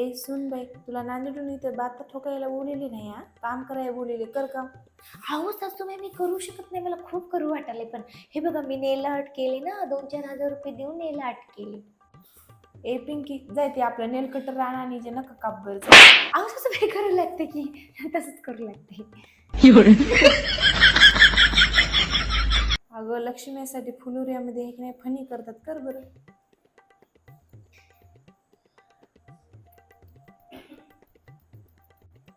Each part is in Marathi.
ए सुन बाई तुला नांदेडून इथे बाता ठोकायला बोललेली नाही हा? काम करायला बोललेली कर काम. अहो सासूबाई मी करू शकत नाही मला खूप करू वाटायले पण हे बघा मी नेल आर्ट केले ना दोन चार हजार रुपये देऊन नेल आर्ट केले. ए पिंकी जाय ते आपलं नेल कटर राणा आणि जे नका काप बरं अहो सासूबाई करू लागते की तसंच करू लागते. अगं लक्ष्मीसाठी फुलुऱ्यामध्ये एक नाही फनी करतात कर बरं.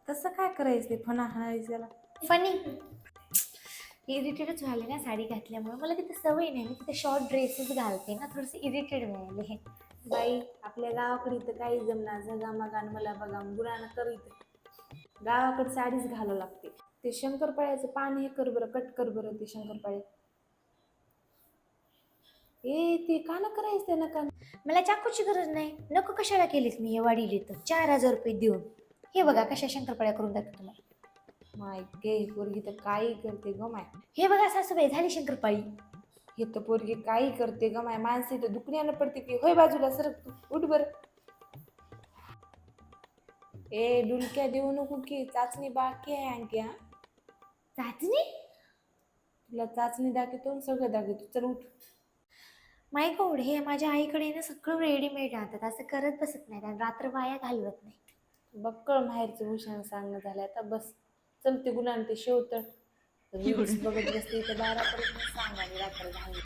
तसं काय करायचं ते फणा हाणायचं त्याला? फनी इरिटेडच व्हायला ना साडी घातल्यामुळे. मला तिथे सवय नाही. मी तिथे शॉर्ट ड्रेसेस घालते ना. थोडंसं इरिटेड व्हायला बाई आपल्या गावाकडे इथं काही जमणार जगा मगान मला बघा. गुरानं कर इथं. गावाकडे साडीच घालावं लागते. ते शंकरपाळ्याचं पान हे कर बरं. कट कर बरं ते शंकरपाळे. ए ते का ना करायचं ते नका. मला चाकूची गरज नाही. नको कशाला केलीस मी हे वाढीली तर चार हजार रुपये देऊन. हे बघा कशा शंकरपाड्या करून दाखवतो तुम्हाला. माय गे पोरगी तर काही करते ग माय. हे बघा सासूबाई झाली शंकरपाळी. हे तर पोरगी काही करते ग माय. माणसं इथं दुखण्यानं पडते की होय बाजूला सरक तू उठ बर. ए डुलक्या देऊ नको की चाचणी बाकी आहे आणखी हा. चाचणी? तुला चाचणी दाखवतो सगळं दाखवतो. चल उठ. माय गॉड हे माझ्या आईकडे ना सगळं रेडीमेड आणतात असं करत बसत नाही आणि रात्र वाया घालवत नाही. बक्कळ माहेरचं भूषण सांगणं झालं. आता बस चल ते गुलान ते शेवतळ रील्स बघत बसते इथं बारापर्यंत सांगा रात्र झाली.